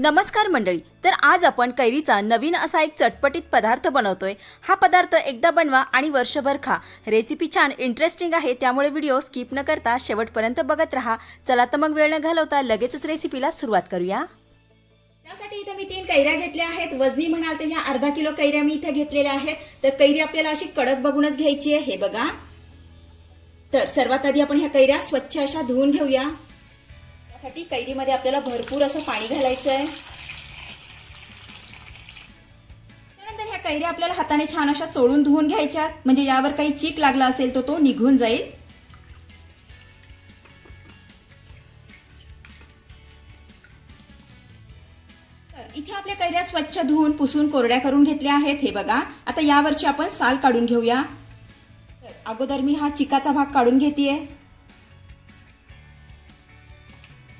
नमस्कार मंडळी तर आज आपण कैरीचा नवीन असा एक चटपटीत पदार्थ बनवतोय. हा पदार्थ एकदा बनवा आणि वर्षभर खा. रेसिपी छान इंटरेस्टिंग आहे त्यामुळे व्हिडिओ स्किप न करता शेवटपर्यंत बघत राहा. चला तर मग वेळ न घालवता लगेचच रेसिपीला सुरुवात करूया. त्यासाठी इथं मी तीन कैऱ्या घेतल्या आहेत. वजनी म्हणाल तर ह्या अर्धा किलो कैऱ्या मी इथं घेतलेल्या आहेत. तर कैरी आपल्याला अशी कडक बघूनच घ्यायची आहे. हे बघा. तर सर्वात आधी आपण ह्या कैऱ्या स्वच्छ अशा धुवून घेऊया. त्यासाठी कैरीमध्ये आपल्याला भरपूर असं पाणी घालायचं आहे. त्यानंतर ह्या कैऱ्या आपल्याला हाताने छान अशा चोळून धुवून घ्यायच्या. म्हणजे यावर काही चीक लागला असेल तर तो निघून जाईल. तर इथे आपल्या कैऱ्या स्वच्छ धुवून पुसून कोरड्या करून घेतल्या आहेत. हे बघा आता यावरची आपण साल काढून घेऊया. अगोदर मी हा चिकाचा भाग काढून घेतेय.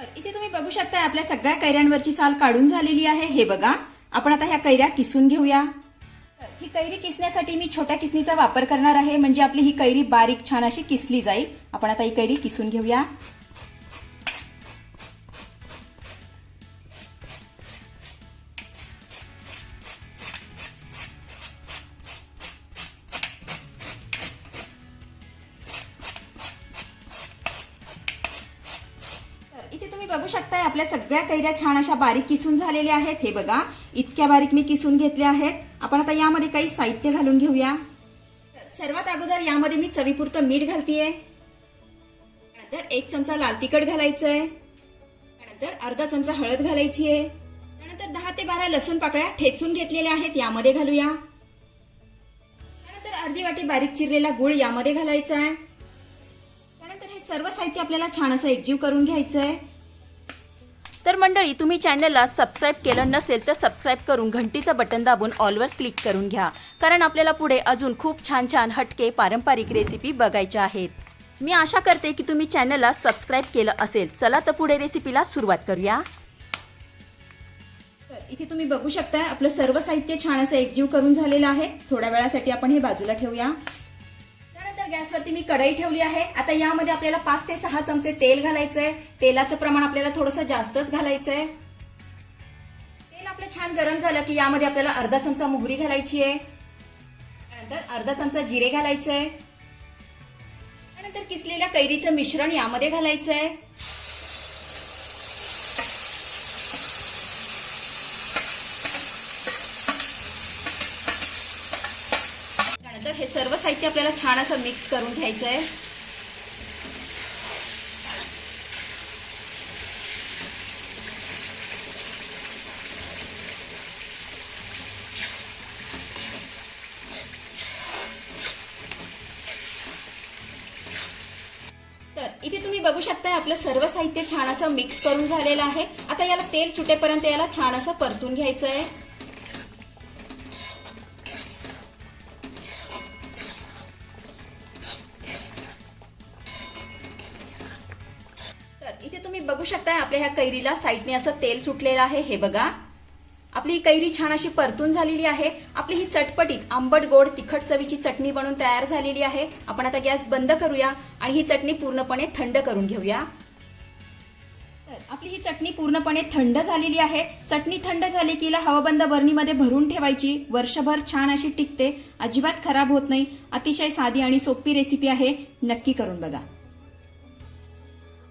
तर इथे तुम्ही बघू शकता आपल्या सगळ्या कैऱ्यांवरची साल काढून झालेली आहे. हे बघा. आपण आता ह्या कैऱ्या किसून घेऊया. ही कैरी किसण्यासाठी मी छोट्या किसणीचा वापर करणार आहे. म्हणजे आपली ही कैरी बारीक छान अशी किसली जाईल. आपण आता ही कैरी किसून घेऊया. इथे तुम्ही बघू शकताय आपल्या सगळ्या कैऱ्या छान अशा बारीक किसून झालेल्या आहेत. हे बघा इतक्या बारीक मी किसून घेतल्या आहेत. आपण आता यामध्ये काही साहित्य घालून घेऊया. सर्वात अगोदर यामध्ये मी चवीपुरतं मीठ घालतीये. नंतर एक चमचा लाल तिखट घालायचंय. त्यानंतर अर्धा चमचा हळद घालायची आहे त्यानंतर दहा ते बारा लसूण पाकळ्या ठेचून घेतलेल्या आहेत यामध्ये घालूया. त्यानंतर अर्धी वाटी बारीक चिरलेला गुळ यामध्ये घालायचा आहे त्यानंतर हे सर्व साहित्य आपल्याला छान असं एकजीव करून घ्यायचं आहे तर मंडळी तुम्ही चॅनलला सबस्क्राईब केलं नसेल तर सबस्क्राईब करून घंटीचं बटन दाबून ऑलवर क्लिक करून घ्या. कारण आपल्याला पुढे अजून खूप छान छान हटके पारंपरिक रेसिपी बघायच्या आहेत. मी आशा करते की तुम्ही चॅनलला सबस्क्राईब केलं असेल. चला तर पुढे रेसिपीला सुरुवात करूया. तर इथे तुम्ही बघू शकता आपलं सर्व साहित्य छान असं एकजीव करून झालेलं आहे. थोड्या वेळासाठी आपण हे बाजूला ठेवूया. त्यानंतर गॅसवरती मी कढई ठेवली आहे. आता यामध्ये आपल्याला पाच ते सहा चमचे तेल घालायचंय. तेलाचं प्रमाण आपल्याला थोडंसं जास्तच घालायचंय. तेल आपलं छान गरम झालं की यामध्ये आपल्याला अर्धा चमचा मोहरी घालायची आहे. त्यानंतर अर्धा चमचा जिरे घालायचंय. त्यानंतर किसलेल्या कैरीचं मिश्रण यामध्ये घालायचंय. तर हे सर्व साहित्य आपल्याला छान असं मिक्स करून घ्यायचं आहे तर इथे तुम्ही बघू शकता आपलं सर्व साहित्य छान असं मिक्स करून झालेलं आहे. आता याला तेल सुटेपर्यंत याला छान असं परतून घ्यायचं आहे बघू शकताय आपल्या ह्या कैरीला साईडने असं तेल सुटलेलं आहे. हे बघा. आपली ही कैरी छान अशी परतून झालेली आहे. आपली ही चटपटीत आंबट गोड तिखट चवीची चटणी बनून तयार झालेली आहे. आपण आता गॅस बंद करूया आणि ही चटणी पूर्णपणे थंड करून घेऊया. तर आपली ही चटणी पूर्णपणे थंड झालेली आहे. चटणी थंड झाली की हिला हवाबंद बरणीमध्ये भरून ठेवायची. वर्षभर छान अशी टिकते. अजिबात खराब होत नाही. अतिशय साधी आणि सोपी रेसिपी आहे. नक्की करून बघा.